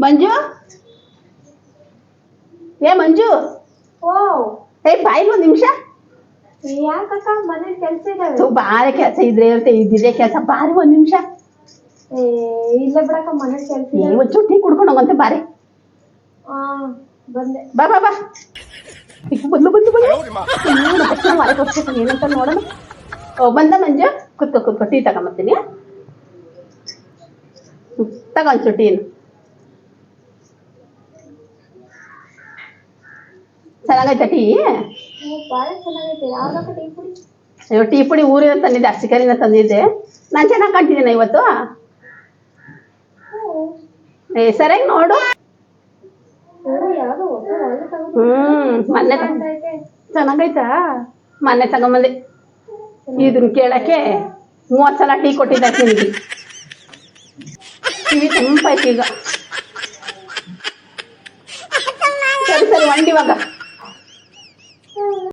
ಮಂಜು ಏ ಮಂಜು ಓ ಏ ಬಾಯಿ ಒಂದು ನಿಮಿಷ ಯಾಕಕ್ಕ ಮನೆ ಕೆಲ್ಸ ಇದಾವೆ ತು ಬಾರಿ ಕೆಲಸ ಇದ್ರೆ ಇರುತ್ತೆ ಇದ್ದಿದೆ ಕೆಲಸ ಬಾರಿ ಒಂದ್ ನಿಮಿಷ ಏ ಇಲ್ಲ ಬಿಡಕ್ಕ ಮನೆ ಕೆಲ್ಸ ಏ ಇದಾವೆ ಒಂಚೂರು ಟೀ ಕುಡ್ಕೊಂಡು ಹೋಗಂತೆ ಬಾರಿ ಆ ಬಂದೆ ಬಾ ಬಾ ಬಾ ಈಗ ಬಂದು ಬಂದು ಬಂದು ನೋಡು ತಕ್ಷಣ ಮಾರಿ ಕೊಡ್ಬೇಕು ಏನಂತ ನೋಡೋಣ ಓ ಬಂದ ಮಂಜು ಕುತ್ಕೋ ಕುತ್ಕೋ ಟೀ ತಗೊಂಬರ್ತೀನಿ ಹ್ಮ್, ತಗೋ ಚೆನ್ನಾಗೈತಾ ಅಯ್ಯೋ ಟೀ ಪುಡಿ ಊರಿನ ತಂದಿದ್ದೆ ಅರ್ಸಿಕರಿನ ತಂದಿದ್ದೆ. ನಾನು ಚೆನ್ನಾಗಿ ಕಾಣ್ತಿದ್ದೀನ ಇವತ್ತು. ಏ ಸರಿಯಾಗಿ ನೋಡು. ಹ್ಮ್ ಮೊನ್ನೆ. ಚೆನ್ನಾಗೈತಾ. ಮೊನ್ನೆ ತಗೊಂಬಂದೆ. ಇದನ್ನ ಕೇಳಕ್ಕೆ ಮೂವತ್ತು ಸಲ ಟೀ ಕೊಟ್ಟಿದ್ದ ನಿಮಗೆ ಕಿವಿ ತಂಪಾಯ್ತು ಈಗ. ಸರಿ ಸರಿ ಒಂಡಿ ಇವಾಗ